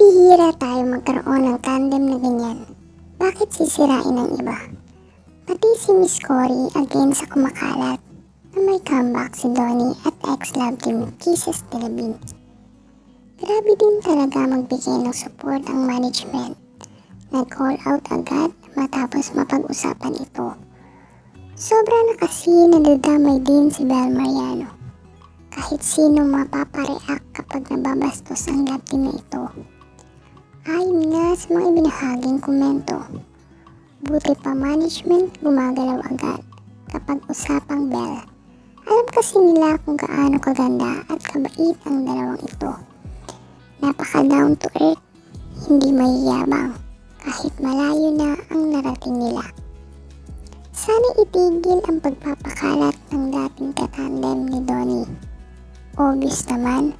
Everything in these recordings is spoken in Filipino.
Bibihira tayo magkaroon ng tandem na ganyan. Bakit sisirain ng iba? Pati si Miss Cory again sa kumakalat na may comeback si Donnie at ex-love team Kisses Beans. Grabe din talaga magbigay ng support ang management. Nag-call out agad matapos mapag-usapan ito. Sobra na kasi nadadamay din si Bel Mariano. Kahit sino mapapareact kapag nababastos ang love team na ito. Ayon nga sa mga ibinahaging komento, buti pa management gumagalaw agad kapag usapang Bel. Alam kasi nila kung gaano kaganda at kabait ang dalawang ito. Napaka down to earth, hindi mayayabang kahit malayo na ang narating nila. Sana itigil ang pagpapakalat ng dating katandem ni Donnie. Obvious naman,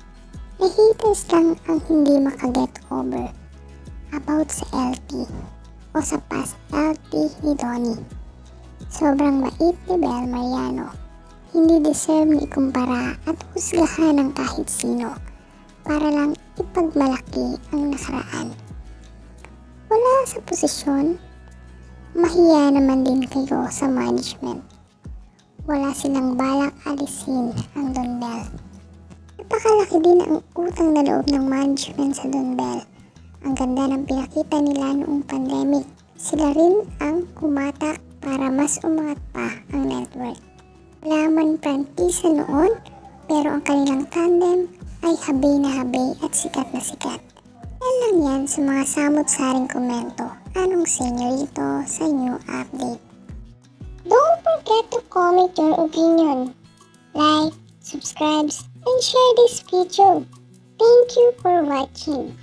na haters lang ang hindi makaget over about sa LT o sa past LT ni Donnie. Sobrang bait ni Bel Mariano. Hindi deserve ni ikumpara at husgahan ng kahit sino para lang ipagmalaki ang nakaraan. Wala sa posisyon, mahiya naman din kayo sa management. Wala silang balak alisin ang Don Bell. Napakalaki din ang utang na loob ng management sa Don Bell. Ang ganda ng pinakita nila noong pandemic. Sila rin ang kumatak para mas umangat pa ang network. Wala man prangkisa noon, pero ang kanilang tandem ay habay na habay at sikat na sikat. Yan lang yan sa mga samot-saring komento. Anong sa inyo rito sa new update? Don't forget to comment your opinion. Like, subscribe, and share this video. Thank you for watching.